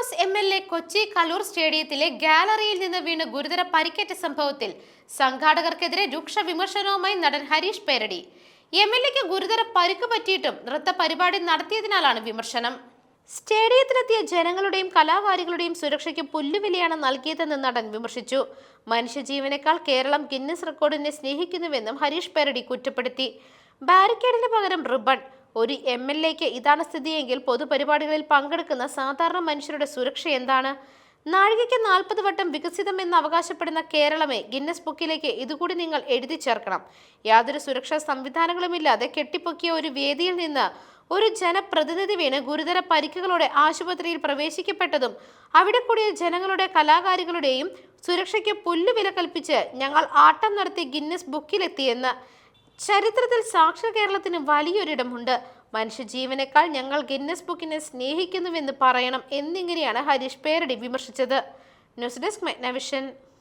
Thomas M L A Kochi Kaloor സ്റ്റേഡിയത്തിലെ ഗാലറിയിൽ നിന്ന് വീണ് ഗുരുതര പരിക്കേറ്റ സംഭവത്തിൽ സംഘാടകർക്കെതിരെ രൂക്ഷ വിമർശനവുമായി നടൻ ഹരീഷ് പേരടി. എം എൽ എക്ക് ഗുരുതര പരിക്ക് പറ്റിയിട്ടും നൃത്ത പരിപാടി നടത്തിയതിനാലാണ് വിമർശനം. സ്റ്റേഡിയത്തിലെത്തിയ ജനങ്ങളുടെയും കലാകാരികളുടെയും സുരക്ഷയ്ക്ക് പുല്ലുവിലയാണ് നൽകിയതെന്ന് നടൻ വിമർശിച്ചു. മനുഷ്യജീവനേക്കാൾ കേരളം ഗിന്നസ് റെക്കോർഡിനെ സ്നേഹിക്കുന്നുവെന്നും ഹരീഷ് പേരടി കുറ്റപ്പെടുത്തി. ബാരിക്കേഡിന് പകരം റിബൺ ഒരു എം എൽ എക്ക് ഇതാണ് സ്ഥിതിയെങ്കിൽ പൊതുപരിപാടികളിൽ പങ്കെടുക്കുന്ന സാധാരണ മനുഷ്യരുടെ സുരക്ഷ എന്താണ്? നാഴികയ്ക്ക് നാൽപ്പത് വട്ടം വികസിതം എന്ന് അവകാശപ്പെടുന്ന കേരളമെ ഗിന്നസ് ബുക്കിലേക്ക് ഇതുകൂടി നിങ്ങൾ എഴുതി ചേർക്കണം. യാതൊരു സുരക്ഷാ സംവിധാനങ്ങളുമില്ലാതെ കെട്ടിപ്പൊക്കിയ ഒരു വേദിയിൽ നിന്ന് ഒരു ജനപ്രതിനിധി വീണ് ഗുരുതര പരിക്കുകളോടെ ആശുപത്രിയിൽ പ്രവേശിക്കപ്പെട്ടതും അവിടെ കൂടിയ ജനങ്ങളുടെ കലാകാരികളുടെയും സുരക്ഷയ്ക്ക് പുല്ലുവില കൽപ്പിച്ച് ഞങ്ങൾ ആട്ടം നടത്തി ഗിന്നസ് ബുക്കിലെത്തിയെന്ന് ചരിത്രത്തിൽ സാക്ഷര കേരളത്തിന് വലിയൊരിടമുണ്ട്. മനുഷ്യജീവനേക്കാൾ ഞങ്ങൾ ഗിന്നസ് ബുക്കിനെ സ്നേഹിക്കുന്നുവെന്ന് പറയണം എന്നിങ്ങനെയാണ് Harish Peradi വിമർശിച്ചത്. News desk Magnavision.